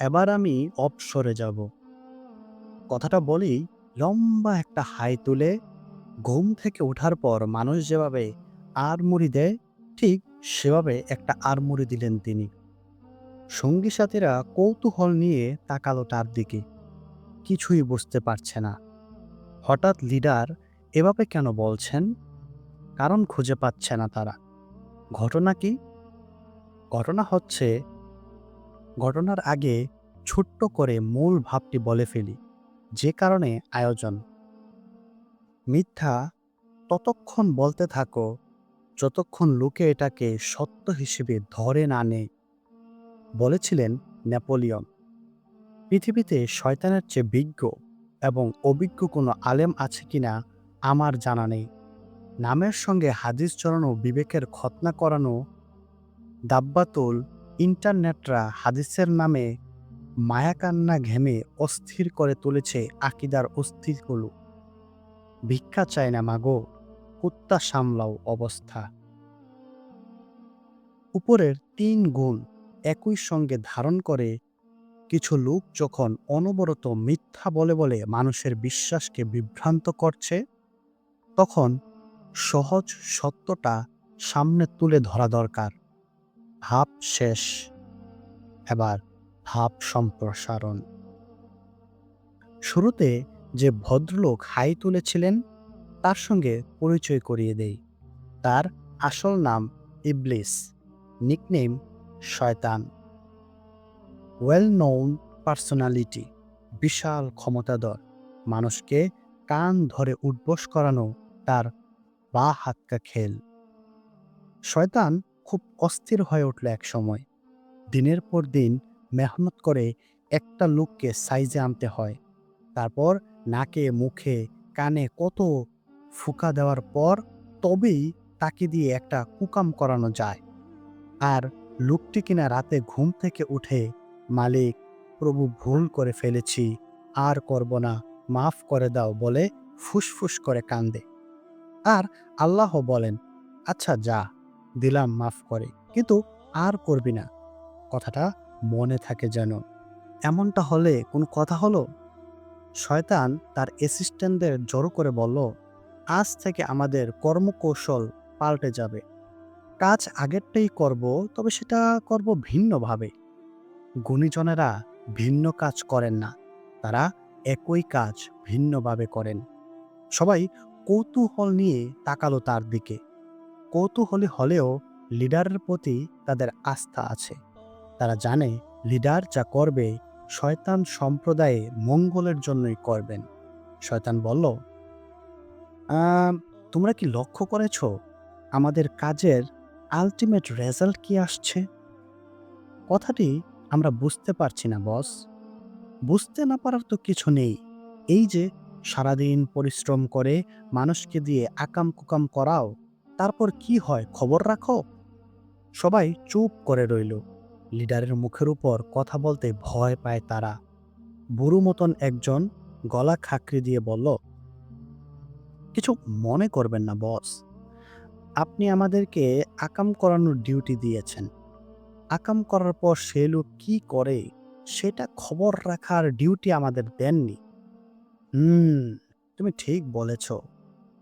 এবার আমি অবসরে যাব। কথাটা বলি, লম্বা একটা হাই তুলে, ঘুম থেকে ওঠার পর মানুষ যেভাবে আড়মুড়ি দেয়, ঠিক সেভাবে একটা আড়মুড়ি দিলেন তিনি। সঙ্গী সাথীরা কৌতূহল নিয়ে তাকালো তার দিকে। কিছুই বুঝতে পারছে না। হঠাৎ লিডার এভাবে কেন বলছেন? কারণ খুঁজে পাচ্ছে না তারা। ঘটনা কি? ঘটনা হচ্ছে ঘটনার আগে ছোট্ট করে মূল ভাবটি বলে ফেলি, যে কারণে আয়োজন। মিথ্যা ততক্ষণ বলতে থাকো, যতক্ষণ লোকে এটাকে সত্য হিসেবে ধরে না নেয় বলেছিলেন নেপোলিয়ন। পৃথিবীতে শয়তানের চেয়ে বিজ্ঞ এবং অভিজ্ঞ কোনো আলেম আছে কিনা আমার জানা নেই। নামের সঙ্গে হাদিস চড়ানো বিবেকের খতনা করানো দাব্বাতুল ইন্টারনেটরা হাদিসের নামে মায়াকান্না ঘেমে অস্থির করে তুলেছে আকিদার অস্থিরগুলো। ভিক্ষা চায় না, মাগো। কুত্তা সামলাও অবস্থা। উপরের তিন গুণ একই সঙ্গে ধারণ করে কিছু লোক যখন অনবরত মিথ্যা বলে বলে মানুষের বিশ্বাসকে বিভ্রান্ত করছে, তখন সহজ সত্যটা সামনে তুলে ধরা দরকার। ভাব শেষ। এবার ভাব সম্প্রসারণ। শুরুতে যে ভদ্রলোক হাই তুলেছিলেন, তার সঙ্গে পরিচয় করিয়ে দেই। তার আসল নাম ইবলিস, নিকনেম শয়তান। ওয়েল নোন পার্সোনালিটি, বিশাল ক্ষমতাধর, মানুষকে কান ধরে উদ্বোস করানো তার বা হাতকা খেল। শয়তান খুব অস্থির হয়ে উঠল এক সময়। দিনের পর দিন মেহনত করে একটা লোককে সাইজে আনতে হয়। তারপর নাকে, মুখে, কানে কত ফুকা দেওয়ার পর তবেই তাকে দিয়ে একটা কুকাম করানো যায়। আর লোকটি কিনা রাতে ঘুম থেকে উঠে, মালিক, প্রভু ভুল করে ফেলেছি, আর করব না, মাফ করে দাও বলে ফুসফুস করে কান্দে। আর আল্লাহ বলেন আচ্ছা যা। দিলাম, মাফ করে। কিন্তু আর করবি না। কথাটা মনে থাকে যেন। এমনটা হলে কোন কথা হলো? শয়তান তার অ্যাসিস্ট্যান্টদের জড়ো করে বলল, আজ থেকে আমাদের কর্মকৌশল পাল্টে যাবে। কাজ আগেরটাই করব, তবে সেটা করব ভিন্নভাবে। গুণীজনেরা ভিন্ন কাজ করেন না। তারা একই কাজ ভিন্নভাবে করেন। সবাই কৌতূহল নিয়ে তাকালো তার দিকে। কৌতূহলী হলেও লিডারের প্রতি তাদের আস্থা আছে। তারা জানে লিডার যা করবে, শয়তান সম্প্রদায়ে মঙ্গলের জন্যই করবেন। শয়তান বলল তোমরা কি লক্ষ্য করেছ, আমাদের কাজের আলটিমেট রেজাল্ট কি আসছে? কথাটি আমরা বুঝতে পারছি না, বস। বুঝতে না পারার তো কিছু নেই। এই যে সারাদিন পরিশ্রম করে মানুষকে দিয়ে আকাম কুকাম করাও তারপর কি হয় খবর রাখো? সবাই চুপ করে রইল। লিডারের মুখের উপর কথা বলতে ভয় পায় তারা। বুড়ো মতন একজন গলা খাকরি দিয়ে বলল, কিছু মনে করবেন না, বস। আপনি আমাদেরকে আকাম করানোর ডিউটি দিয়েছেন। আকাম করার পর সে লোক কি করে সেটা খবর রাখার ডিউটি আমাদের দেননি। হুম, তুমি ঠিক বলেছ।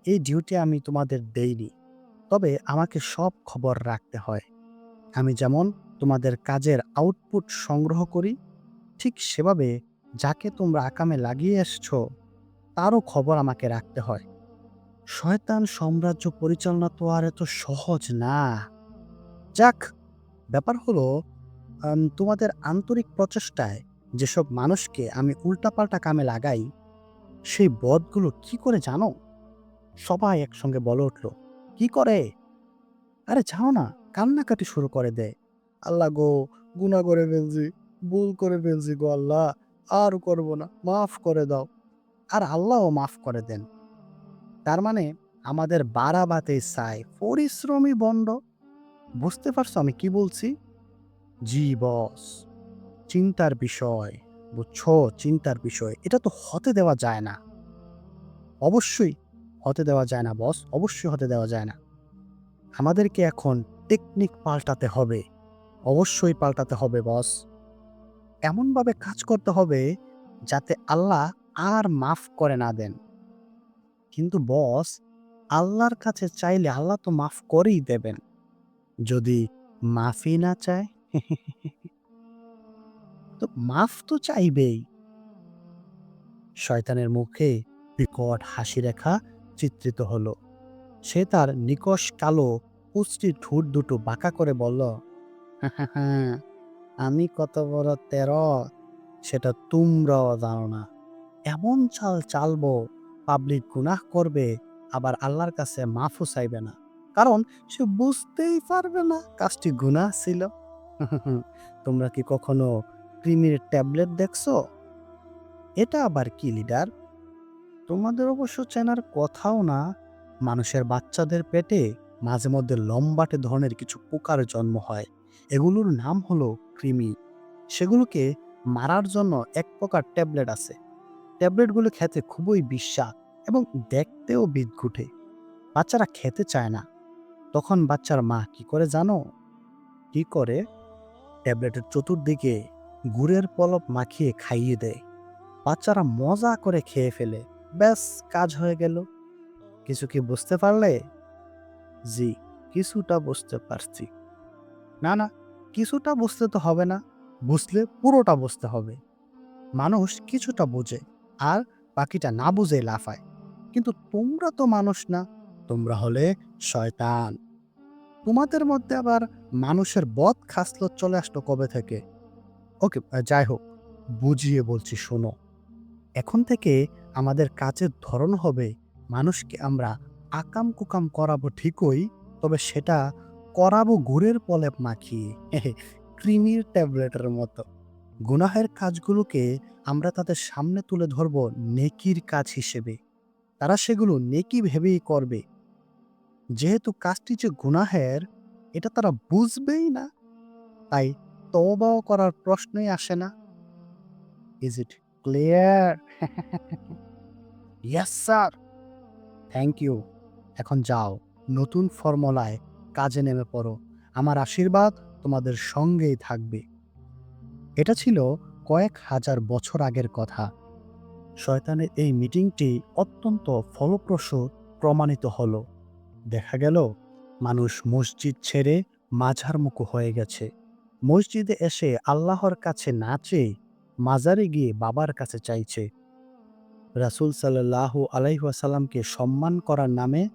এই ডিউটি আমি তোমাদের দেইনি। তবে আমাকে সব খবর রাখতে হয়। আমি যেমন তোমাদের কাজের আউটপুট সংগ্রহ করি, ঠিক সেভাবে যাকে তোমরা আকামে লাগিয়ে এসছো, তারও খবর আমাকে রাখতে হয়। শয়তান সাম্রাজ্য পরিচালনা তো আর এত সহজ না। যাক, ব্যাপার হলো তোমাদের আন্তরিক প্রচেষ্টায় যেসব মানুষকে আমি উল্টাপাল্টা কামে লাগাই, সেই বদগুলো কি করে জানো? সবাই একসঙ্গে বলে উঠল কি করে? আরে যাও না, কান্নাকাটি শুরু করে দেয় আল্লাহ গো গুণা করে ফেলছি, ভুল করে ফেলছি গো আল্লাহ, আর করব না, মাফ করে দাও। আর আল্লাহও মাফ করে দেন। তার মানে আমাদের বারাবাতে চাই পরিশ্রমী বন্ড বুঝতে পারছ আমি কি বলছি? জি বস চিন্তার বিষয়, বুঝছ? চিন্তার বিষয়, এটা তো হতে দেওয়া যায় না। অবশ্যই হতে দেওয়া যায় না বস অবশ্যই হতে দেওয়া যায় না। আমাদেরকে এখন টেকনিক পাল্টাতে হবে। অবশ্যই পাল্টাতে হবে বস এমনভাবে কাজ করতে হবে যাতে আল্লাহ আর মাফ করে না দেন। কিন্তু বস আল্লাহর কাছে চাইলে আল্লাহ তো মাফ করেই দেবেন। যদি মাফি না চায়, তো মাফ তো চাইবেই। শয়তানের মুখে বিকট হাসি রেখা চিত্রিত হলো। সে তার নিকষ কালো কুচটি ঠোঁট দুটো বাঁকা করে বলল আমি কত বড় তের, সেটা তোমরাও জানো না। এমন চাল চালবো, পাবলিক গুনাহ করবে, আবার আল্লাহর কাছে মাফও চাইবে না। কারণ সে বুঝতেই পারবে না কাজটি গুনাহ ছিল। তোমরা কি কখনো ক্রিমির ট্যাবলেট দেখছ? এটা আবার কি, লিডার? তোমাদের অবশ্য চেনার কথাও না, মানুষের বাচ্চাদের পেটে মাঝে মধ্যে লম্বাটে ধরনের কিছু পোকার জন্ম হয়। এগুলোর নাম হলো কৃমি। সেগুলোকে মারার জন্য এক প্রকার ট্যাবলেট আছে। ট্যাবলেটগুলো খেতে খুবই বিস্বাদ এবং দেখতেও বিদঘুটে। বাচ্চারা খেতে চায় না। তখন বাচ্চার মা কি করে জানো? কি করে? ট্যাবলেটের চতুর্দিকে গুড়ের পলপ মাখিয়ে খাইয়ে দেয়। বাচ্চারা মজা করে খেয়ে ফেলে। ব্যাস, কাজ হয়ে গেল। কিছু কি বুঝতে পারলে? জি, কিছুটা বুঝতে পারছি। না না, কিছুটা বুঝতে তো হবে না, বুঝলে পুরোটা বুঝতে হবে। মানুষ কিছুটা বোঝে, আর বাকিটা না বুঝে লাফায়। কিন্তু তোমরা তো মানুষ না, তোমরা হলে শয়তান। তোমাদের মধ্যে আবার মানুষের বদ খাসলত চলে আসলো কবে থেকে? ওকে, যাই হোক, বুঝিয়ে বলছি, শোনো। এখন থেকে আমাদের কাজের ধরন হবে, মানুষকে আমরা আকাম কুকাম করাবো ঠিকই, তবে সেটা করাবো গুড়ের পলেপ মাখিয়ে ক্রিমির ট্যাবলেটের মতো। গুনাহের কাজগুলোকে আমরা তাদের সামনে তুলে ধরব নেকির কাজ হিসেবে। তারা সেগুলো নেকি ভেবেই করবে। যেহেতু কাজটি যে গুনাহের, এটা তারা বুঝবেই না। তাই তবাও করার প্রশ্নই আসে না। Is it clear yes sir thank you এখন যাও। নতুন ফর্মুলায় কাজে নেমে পড়ো। আমার আশীর্বাদ তোমাদের সঙ্গেই থাকবে। এটা ছিল কয়েক হাজার বছর আগের কথা। শয়তানের এই মিটিংটি অত্যন্ত ফলপ্রসূ প্রমাণিত হল। দেখা গেল, মানুষ মসজিদ ছেড়ে মাঝারমুখো হয়ে গেছে। মসজিদে এসে আল্লাহর কাছে না চেয়ে মাজারে গিয়ে বাবার কাছে চাইছে। রাসুল সাল্লাহ আলাইহাসাল্লামকে সম্মান করার নামে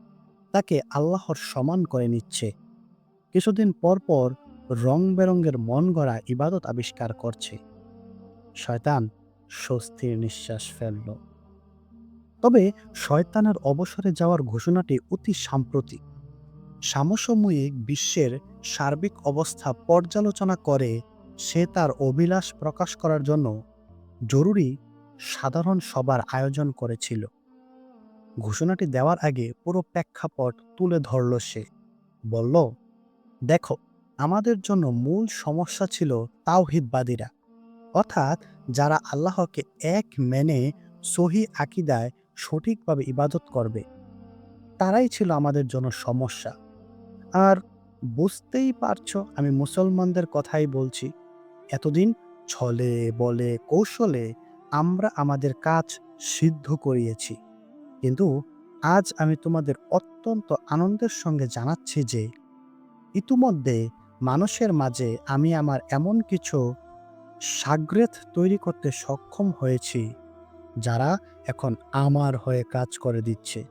তাকে আল্লাহর সমান করে নিচ্ছে। কিছুদিন পর পর রং বেরঙ্গের মন গড়া ইবাদত আবিষ্কার করছে। শয়তান স্বস্তির নিঃশ্বাস ফেলল। তবে শয়তানের অবসরে যাওয়ার ঘোষণাটি অতি সাম্প্রতিক। সমসাময়িক বিশ্বের সার্বিক অবস্থা পর্যালোচনা করে সে তার অভিলাষ প্রকাশ করার জন্য জরুরি সাধারণ সবার আয়োজন করেছিল। ঘোষণাটি দেওয়ার আগে পুরো প্রেক্ষাপট তুলে ধরল সে। বলল, দেখো, আমাদের জন্য মূল সমস্যা ছিল তাওহিদবাদীরা। অর্থাৎ যারা আল্লাহকে এক মেনে সহি আকিদায় সঠিকভাবে ইবাদত করবে, তারাই ছিল আমাদের জন্য সমস্যা। আর বুঝতেই পারছ, আমি মুসলমানদের কথাই বলছি। এতদিন ছলে বলে কৌশলে আমরা আমাদের কাজ সিদ্ধ করিয়েছি। কিন্তু আজ আমি তোমাদের অত্যন্ত আনন্দের সঙ্গে জানাচ্ছি যে, ইতিমধ্যে মানুষের মাঝে আমি আমার এমন কিছু সাগ্রেথ তৈরি করতে সক্ষম হয়েছি, যারা এখন আমার হয়ে কাজ করে দিচ্ছে।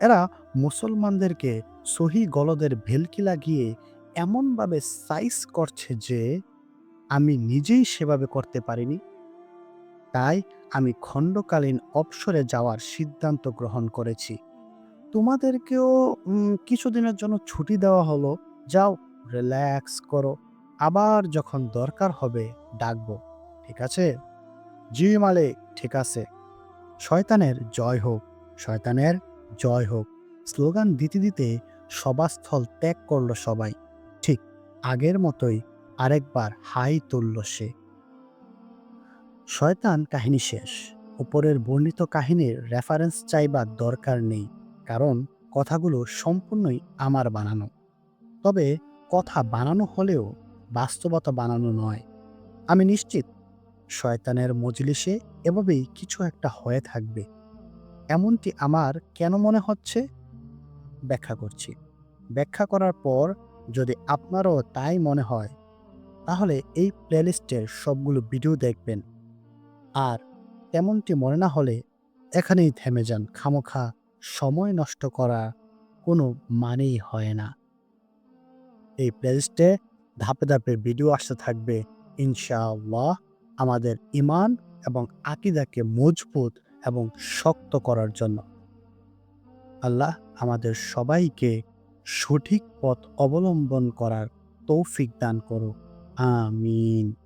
এরা মুসলমানদেরকে সহি গলদের ভেলকি লাগিয়ে এমনভাবে সাইজ করছে যে, আমি নিজেই সেভাবে করতে পারিনি। তাই আমি খণ্ডকালীন অবসরে যাওয়ার সিদ্ধান্ত গ্রহণ করেছি। তোমাদেরকেও কিছুদিনের জন্য ছুটি দেওয়া হলো। যাও রিল্যাক্স করো। আবার যখন দরকার হবে, ডাকবো। ঠিক আছে? জি মালিক, ঠিক আছে। শয়তানের জয় হোক, শয়তানের জয় হোক। স্লোগান দিতে দিতে সভাস্থল ত্যাগ করল সবাই। ঠিক আগের মতোই আরেকবার হাই তুলল সে। শয়তান কাহিনী শেষ। উপরের বর্ণিত কাহিনীর রেফারেন্স চাইবার দরকার নেই, কারণ কথাগুলো সম্পূর্ণই আমার বানানো। তবে কথা বানানো হলেও বাস্তবতা বানানো নয়। আমি নিশ্চিত, শয়তানের মজলিসে এভাবেই কিছু একটা হয়ে থাকবে। এমনটি আমার কেন মনে হচ্ছে? ব্যাখ্যা করছি। ব্যাখ্যা করার পর যদি আপনারও তাই মনে হয়, তাহলে এই প্লেলিস্টের সবগুলো ভিডিও দেখবেন। আর তেমনটি মনে না হলে এখানেই থেমে যান। খামোখা সময় নষ্ট করা কোনো মানেই হয় না। এই প্লেলিস্টে ধাপে ধাপে ভিডিও আসতে থাকবে। ইনশাআল্লাহ আমাদের ইমান এবং আকিদাকে মজবুত এবং শক্ত করার জন্য। আল্লাহ আমাদের সবাইকে সঠিক পথ অবলম্বন করার তৌফিক দান করো আমিন।